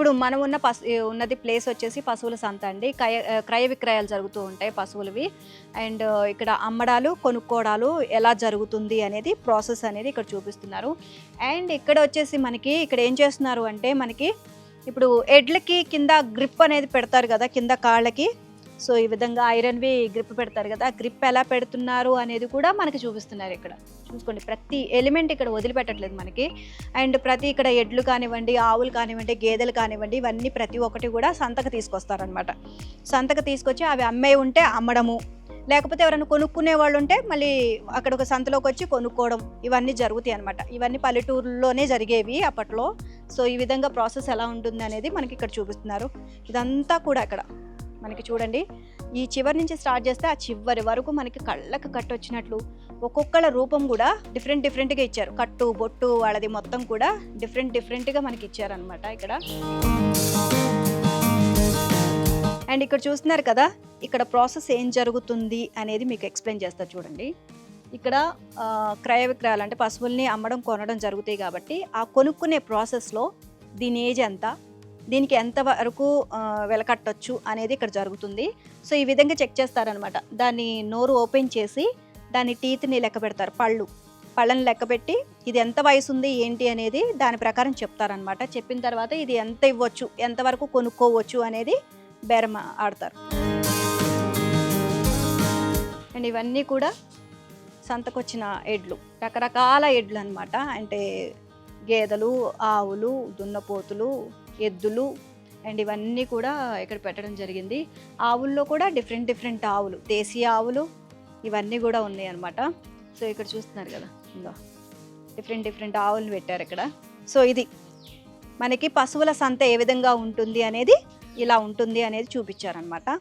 ఇప్పుడు మనం ఉన్న పశు ఉన్నది ప్లేస్ వచ్చేసి పశువుల సంత అండి. క్రయ క్రయ విక్రయాలు జరుగుతూ ఉంటాయి పశువులవి. అండ్ ఇక్కడ అమ్మడాలు కొనుక్కోవడాలు ఎలా జరుగుతుంది అనేది ప్రాసెస్ అనేది ఇక్కడ చూపిస్తున్నారు. అండ్ ఇక్కడ వచ్చేసి మనకి ఇక్కడ ఏం చేస్తున్నారు అంటే మనకి ఇప్పుడు ఎడ్లకి కింద గ్రిప్ అనేది పెడతారు కదా కింద కాళ్ళకి. సో ఈ విధంగా ఐరన్వి గ్రిప్ పెడతారు కదా గ్రిప్ ఎలా పెడుతున్నారు అనేది కూడా మనకి చూపిస్తున్నారు ఇక్కడ. చూసుకోండి ప్రతి ఎలిమెంట్ ఇక్కడ వదిలిపెట్టట్లేదు మనకి. అండ్ ప్రతి ఇక్కడ ఎడ్లు కానివ్వండి ఆవులు కానివ్వండి గేదెలు కానివ్వండి ఇవన్నీ ప్రతి ఒక్కటి కూడా సంతకు తీసుకొస్తారనమాట సంతకు తీసుకొచ్చి అవి అమ్మే ఉంటే అమ్మడము లేకపోతే ఎవరైనా కొనుక్కునే వాళ్ళు ఉంటే మళ్ళీ అక్కడ ఒక సంతలోకి వచ్చి కొనుక్కోవడం ఇవన్నీ జరుగుతాయి అనమాట ఇవన్నీ పల్లెటూరులోనే జరిగేవి అప్పట్లో. సో ఈ విధంగా ప్రాసెస్ ఎలా ఉంటుంది అనేది మనకి ఇక్కడ చూపిస్తున్నారు. ఇదంతా కూడా అక్కడ మనకి చూడండి ఈ చివరి నుంచి స్టార్ట్ చేస్తే ఆ చివరి వరకు మనకి కళ్ళకు కట్టు వచ్చినట్లు ఒక్కొక్కళ్ళ రూపం కూడా డిఫరెంట్ డిఫరెంట్గా ఇచ్చారు. కట్టు బొట్టు వాళ్ళది మొత్తం కూడా డిఫరెంట్ డిఫరెంట్గా మనకి ఇచ్చారనమాట ఇక్కడ. అండ్ ఇక్కడ చూస్తున్నారు కదా ఇక్కడ ప్రాసెస్ ఏం జరుగుతుంది అనేది మీకు ఎక్స్ప్లెయిన్ చేస్తా చూడండి. ఇక్కడ క్రయ విక్రయాలు అంటే పశువుల్ని అమ్మడం కొనడం జరుగుతాయి కాబట్టి ఆ కొనుక్కునే ప్రాసెస్లో దీని ఏజ్ ఎంత? దీనికి ఎంతవరకు వెలకట్టచ్చు వెలకట్టొచ్చు అనేది ఇక్కడ జరుగుతుంది. సో ఈ విధంగా చెక్ చేస్తారనమాట. దాన్ని నోరు ఓపెన్ చేసి దాని టీత్ని లెక్క పెడతారు పళ్ళు. పళ్ళని లెక్క పెట్టి ఇది ఎంత వయసు ఉంది ఏంటి అనేది దాని ప్రకారం చెప్తారనమాట. చెప్పిన తర్వాత ఇది ఎంత ఇవ్వచ్చు ఎంతవరకు కొనుక్కోవచ్చు అనేది బేరం ఆడతారు. అండ్ ఇవన్నీ కూడా సంతకొచ్చిన ఎడ్లు రకరకాల ఎడ్లు అనమాట అంటే గేదెలు ఆవులు దున్నపోతులు ఎద్దులు అండ్ ఇవన్నీ కూడా ఇక్కడ పెట్టడం జరిగింది. ఆవుల్లో కూడా డిఫరెంట్ డిఫరెంట్ ఆవులు దేశీయ ఆవులు ఇవన్నీ కూడా ఉన్నాయి అనమాట సో ఇక్కడ చూస్తున్నారు కదా ఇందో డిఫరెంట్ డిఫరెంట్ ఆవులు పెట్టారు ఇక్కడ. సో ఇది మనకి పశువుల సంత ఏ విధంగా ఉంటుంది అనేది ఇలా ఉంటుంది అనేది చూపించారనమాట